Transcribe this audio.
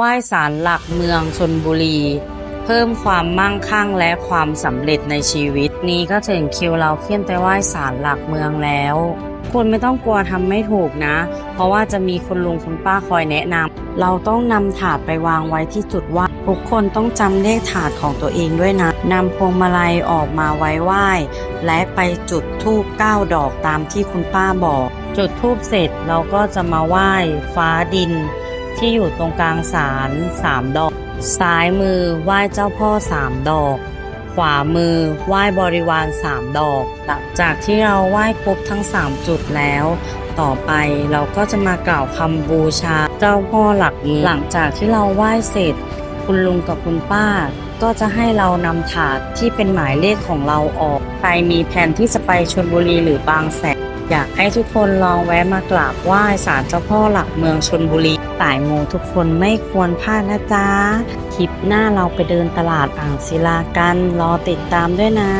ไหว้ศาลหลักเมืองชนบุรี เพิ่มความมั่งคั่งและความสำเร็จในชีวิตนี้ก็ถึงคิวเราขึ้นไปไหว้ศาลหลักเมืองแล้วคุณไม่ต้องกลัวทำไม่ถูกนะ เพราะว่าจะมีคุณลุงคุณป้าคอยแนะนำเราต้องนำถาดไปวางไว้ที่จุดไหว้ทุกคนต้องจำเลขถาดของตัวเองด้วยนะนำพวงมาลัยออกมาไว้ไหว้ และไปจุดธูป9ดอกตามที่คุณป้าบอก จุดธูปเสร็จเราก็จะมาไหว้ฟ้าดิน ที่อยู่ตรงกลางศาลสามดอก ซ้ายมือไหว้เจ้าพ่อสามดอก ขวามือไหว้บริวารสามดอก หลังจากที่เราไหว้ครบทั้ง3จุดแล้ว ต่อไปเราก็จะมากล่าวคำบูชาเจ้าพ่อหลักเมืองหลังจากที่เราไหว้เสร็จ คุณลุงกับคุณป้าก็จะให้เรานำถาดที่เป็นหมายเลขของเราออก ใครมีแผนที่จะไปชลบุรีหรือบางแสน อยากให้ทุกคนลองแวะมากราบไหว้ศาลเจ้าพ่อหลักเมืองชนบุรีสายมูทุกคนไม่ควรพลาดนะจ๊ะ คลิปหน้าเราไปเดินตลาดอ่างศิลากัน รอติดตามด้วยนะ